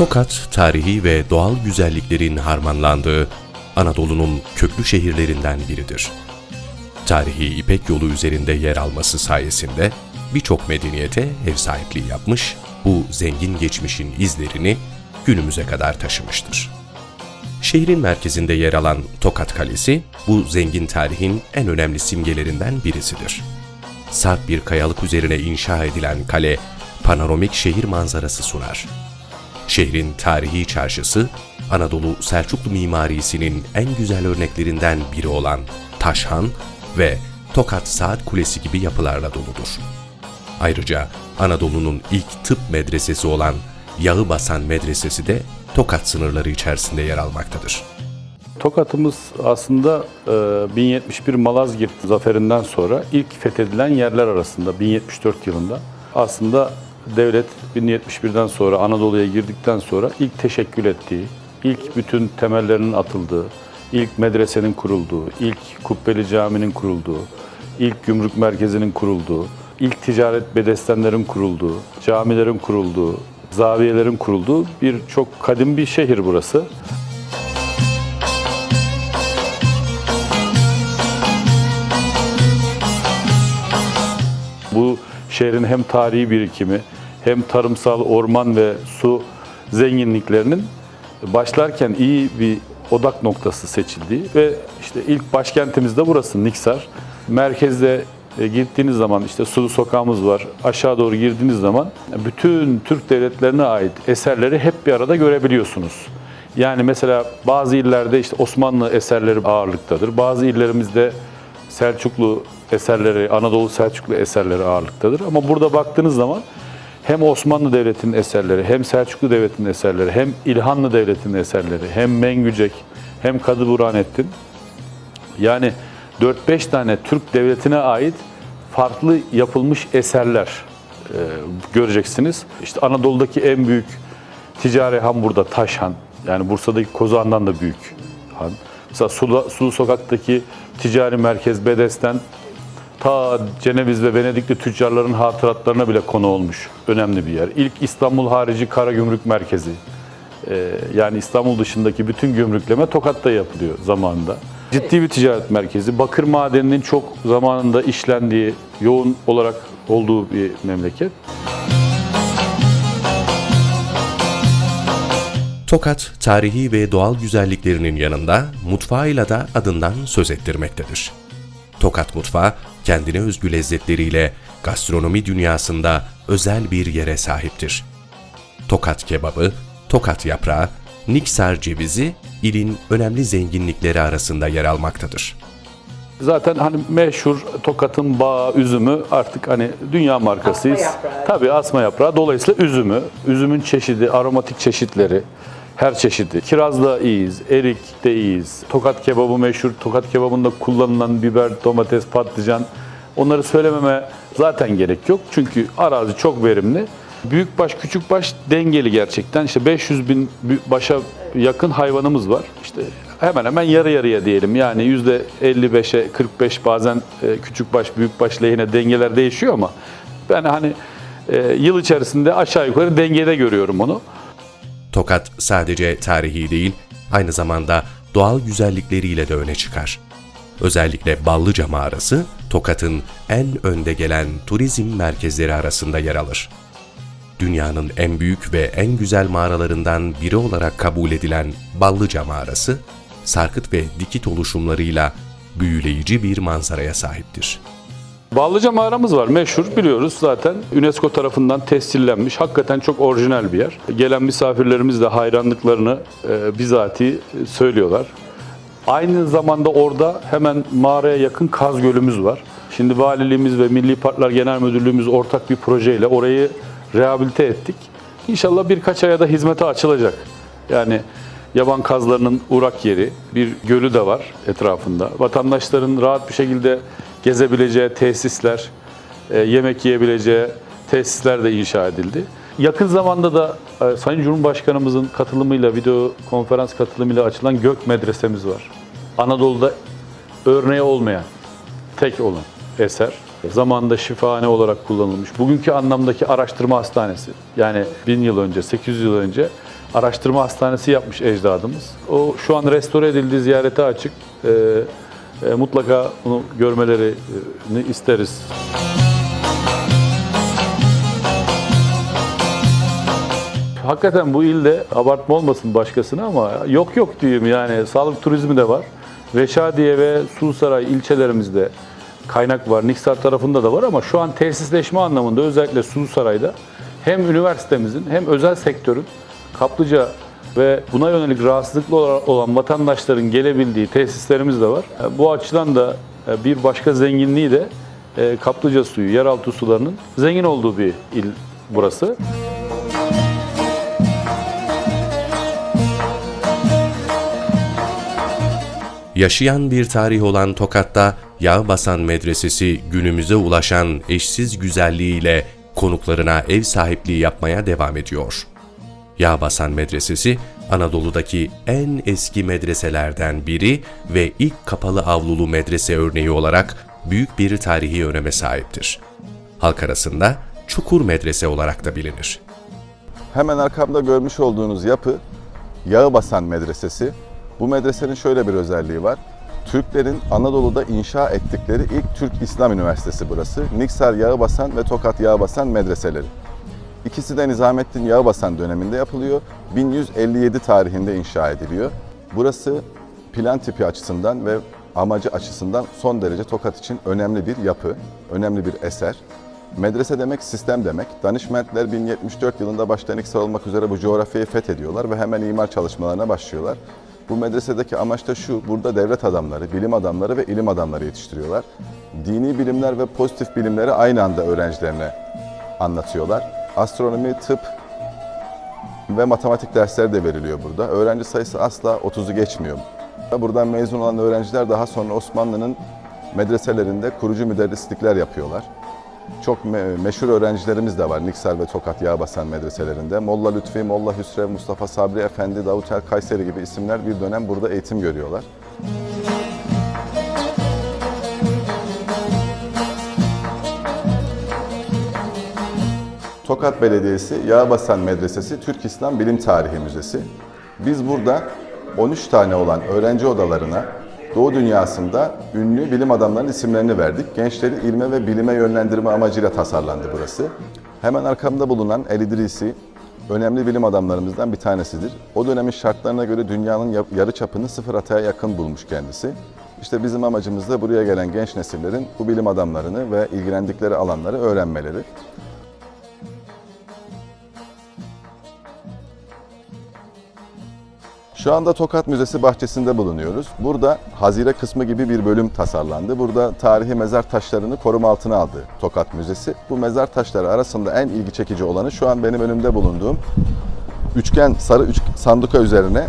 Tokat, tarihi ve doğal güzelliklerin harmanlandığı Anadolu'nun köklü şehirlerinden biridir. Tarihi İpek yolu üzerinde yer alması sayesinde birçok medeniyete ev sahipliği yapmış, bu zengin geçmişin izlerini günümüze kadar taşımıştır. Şehrin merkezinde yer alan Tokat Kalesi, bu zengin tarihin en önemli simgelerinden birisidir. Sarp bir kayalık üzerine inşa edilen kale, panoramik şehir manzarası sunar. Şehrin tarihi çarşısı, Anadolu Selçuklu mimarisinin en güzel örneklerinden biri olan Taşhan ve Tokat Saat Kulesi gibi yapılarla doludur. Ayrıca Anadolu'nun ilk tıp medresesi olan Yağıbasan Medresesi de Tokat sınırları içerisinde yer almaktadır. Tokat'ımız aslında e, 1071 Malazgirt zaferinden sonra ilk fethedilen yerler arasında 1074 yılında. Aslında devlet 1071'den sonra Anadolu'ya girdikten sonra ilk teşekkül ettiği, ilk bütün temellerinin atıldığı, ilk medresenin kurulduğu, ilk kubbeli caminin kurulduğu, ilk gümrük merkezinin kurulduğu, ilk ticaret bedestenlerin kurulduğu, camilerin kurulduğu, zaviyelerin kurulduğu bir çok kadim bir şehir burası. Bu şehrin hem tarihi birikimi hem tarımsal orman ve su zenginliklerinin başlarken iyi bir odak noktası seçildiği ve işte ilk başkentimiz de burası Niksar. Merkezde e, gittiğiniz zaman işte Sulu Sokağımız var. Aşağı doğru girdiğiniz zaman bütün Türk devletlerine ait eserleri hep bir arada görebiliyorsunuz. Yani mesela bazı illerde işte Osmanlı eserleri ağırlıktadır. Bazı illerimizde Selçuklu eserleri, Anadolu Selçuklu eserleri ağırlıktadır. Ama burada baktığınız zaman hem Osmanlı Devleti'nin eserleri, hem Selçuklu Devleti'nin eserleri, hem İlhanlı Devleti'nin eserleri, hem Mengücek, hem Kadı Burhanettin. Yani 4-5 tane Türk Devleti'ne ait farklı yapılmış eserler e, göreceksiniz. İşte Anadolu'daki en büyük ticari han burada Taşhan. Yani Bursa'daki Kozan'dan da büyük han. Mesela Sulu, Sulu Sokak'taki ticari merkez Bedesten ta Ceneviz ve Venedikli tüccarların hatıratlarına bile konu olmuş önemli bir yer. İlk İstanbul harici kara gümrük merkezi. Ee, yani İstanbul dışındaki bütün gümrükleme Tokat'ta yapılıyor zamanında. Ciddi bir ticaret merkezi. Bakır madeninin çok zamanında işlendiği, yoğun olarak olduğu bir memleket. Tokat, tarihi ve doğal güzelliklerinin yanında mutfağıyla da adından söz ettirmektedir. Tokat mutfağı, kendine özgü lezzetleriyle gastronomi dünyasında özel bir yere sahiptir. Tokat kebabı, tokat yaprağı, niksar cevizi ilin önemli zenginlikleri arasında yer almaktadır. Zaten hani meşhur Tokat'ın bağı, üzümü artık hani dünya markasıyız. Asma yaprağı. Tabii asma yaprağı. Dolayısıyla üzümü, üzümün çeşidi, aromatik çeşitleri, her çeşidi. Kirazda iyiyiz, erik de iyiyiz. Tokat kebabı meşhur. Tokat kebabında kullanılan biber, domates, patlıcan. Onları söylememe zaten gerek yok. Çünkü arazi çok verimli. Büyükbaş, küçükbaş dengeli gerçekten. İşte 500 bin başa yakın hayvanımız var. İşte hemen hemen yarı yarıya diyelim. Yani yüzde 55'e 45 bazen e, küçükbaş, büyükbaş lehine dengeler değişiyor ama ben hani e, yıl içerisinde aşağı yukarı dengede görüyorum onu. Tokat sadece tarihi değil, aynı zamanda doğal güzellikleriyle de öne çıkar. Özellikle Ballıca Mağarası, Tokat'ın en önde gelen turizm merkezleri arasında yer alır. Dünyanın en büyük ve en güzel mağaralarından biri olarak kabul edilen Ballıca Mağarası, sarkıt ve dikit oluşumlarıyla büyüleyici bir manzaraya sahiptir. Ballıca mağaramız var meşhur biliyoruz zaten. UNESCO tarafından tescillenmiş. Hakikaten çok orijinal bir yer. Gelen misafirlerimiz de hayranlıklarını e, bizatihi söylüyorlar. Aynı zamanda orada hemen mağaraya yakın Kaz Gölümüz var. Şimdi Valiliğimiz ve Milli Parklar Genel Müdürlüğümüz ortak bir projeyle orayı rehabilite ettik. İnşallah birkaç aya da hizmete açılacak. Yani yaban kazlarının uğrak yeri, bir gölü de var etrafında. Vatandaşların rahat bir şekilde gezebileceği tesisler, e, yemek yiyebileceği tesisler de inşa edildi. Yakın zamanda da e, Sayın Cumhurbaşkanımızın katılımıyla, video konferans katılımıyla açılan Gök Medresemiz var. Anadolu'da örneği olmayan, tek olan eser. Zamanında şifahane olarak kullanılmış. Bugünkü anlamdaki araştırma hastanesi. Yani bin yıl önce, 800 yıl önce araştırma hastanesi yapmış ecdadımız. O şu an restore edildi, ziyarete açık. Ee, mutlaka bunu görmelerini isteriz. Hakikaten bu ilde abartma olmasın başkasına ama yok yok diyeyim yani sağlık turizmi de var. Reşadiye ve Sulusaray ilçelerimizde kaynak var. Niksar tarafında da var ama şu an tesisleşme anlamında özellikle Sulusaray'da hem üniversitemizin hem özel sektörün kaplıca ve buna yönelik rahatsızlıklı olan vatandaşların gelebildiği tesislerimiz de var. E, Bu açıdan da e, bir başka zenginliği de e, kaplıca suyu, yeraltı sularının zengin olduğu bir il burası. Yaşayan bir tarih olan Tokat'ta Yağbasan Medresesi günümüze ulaşan eşsiz güzelliğiyle konuklarına ev sahipliği yapmaya devam ediyor. Yağbasan Medresesi, Anadolu'daki en eski medreselerden biri ve ilk kapalı avlulu medrese örneği olarak büyük bir tarihi öneme sahiptir. Halk arasında Çukur Medrese olarak da bilinir. Hemen arkamda görmüş olduğunuz yapı Yağbasan Medresesi. Bu medresenin şöyle bir özelliği var. Türklerin Anadolu'da inşa ettikleri ilk Türk İslam Üniversitesi burası. Niksar Yağbasan ve Tokat Yağbasan medreseleri. İkisi de Nizamettin Yağbasan döneminde yapılıyor. 1157 tarihinde inşa ediliyor. Burası plan tipi açısından ve amacı açısından son derece Tokat için önemli bir yapı, önemli bir eser. Medrese demek sistem demek. Danışmentler 1074 yılında başta Niksar olmak üzere bu coğrafyayı fethediyorlar ve hemen imar çalışmalarına başlıyorlar. Bu medresedeki amaç da şu, burada devlet adamları, bilim adamları ve ilim adamları yetiştiriyorlar. Dini bilimler ve pozitif bilimleri aynı anda öğrencilerine anlatıyorlar. Astronomi, tıp ve matematik dersleri de veriliyor burada. Öğrenci sayısı asla 30'u geçmiyor. Buradan mezun olan öğrenciler daha sonra Osmanlı'nın medreselerinde kurucu müderrislikler yapıyorlar. Çok me- meşhur öğrencilerimiz de var Niksar ve Tokat Yağbasan medreselerinde. Molla Lütfi, Molla Hüsrev, Mustafa Sabri Efendi, Davut Kayseri gibi isimler bir dönem burada eğitim görüyorlar. Tokat Belediyesi Yağbasan Medresesi Türk İslam Bilim Tarihi Müzesi. Biz burada 13 tane olan öğrenci odalarına Doğu dünyasında ünlü bilim adamlarının isimlerini verdik. Gençleri ilme ve bilime yönlendirme amacıyla tasarlandı burası. Hemen arkamda bulunan El İdrisi önemli bilim adamlarımızdan bir tanesidir. O dönemin şartlarına göre dünyanın ya- yarı çapını sıfır ataya yakın bulmuş kendisi. İşte bizim amacımız da buraya gelen genç nesillerin bu bilim adamlarını ve ilgilendikleri alanları öğrenmeleri. Şu anda Tokat Müzesi bahçesinde bulunuyoruz. Burada hazire kısmı gibi bir bölüm tasarlandı. Burada tarihi mezar taşlarını koruma altına aldı Tokat Müzesi. Bu mezar taşları arasında en ilgi çekici olanı şu an benim önümde bulunduğum üçgen sarı üç sanduka üzerine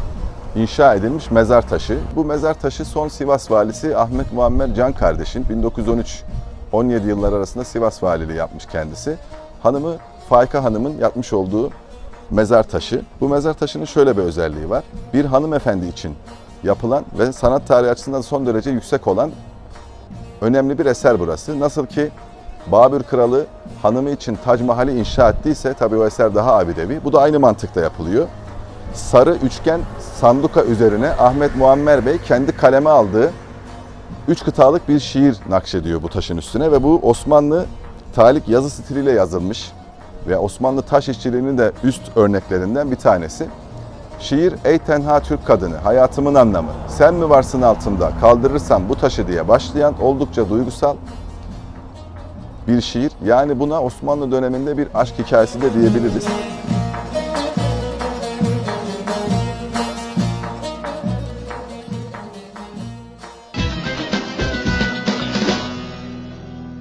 inşa edilmiş mezar taşı. Bu mezar taşı son Sivas valisi Ahmet Muammer Can kardeşin 1913 17 yıllar arasında Sivas valiliği yapmış kendisi. Hanımı Faika Hanım'ın yapmış olduğu mezar taşı. Bu mezar taşının şöyle bir özelliği var. Bir hanımefendi için yapılan ve sanat tarihi açısından son derece yüksek olan önemli bir eser burası. Nasıl ki Babür Kralı hanımı için Tac Mahal'i inşa ettiyse tabii o eser daha abidevi. Bu da aynı mantıkta yapılıyor. Sarı üçgen sanduka üzerine Ahmet Muammer Bey kendi kaleme aldığı üç kıtalık bir şiir nakşediyor bu taşın üstüne ve bu Osmanlı talik yazı stiliyle yazılmış ve Osmanlı taş işçiliğinin de üst örneklerinden bir tanesi. Şiir ey tenha Türk kadını hayatımın anlamı sen mi varsın altımda kaldırırsam bu taşı diye başlayan oldukça duygusal bir şiir. Yani buna Osmanlı döneminde bir aşk hikayesi de diyebiliriz.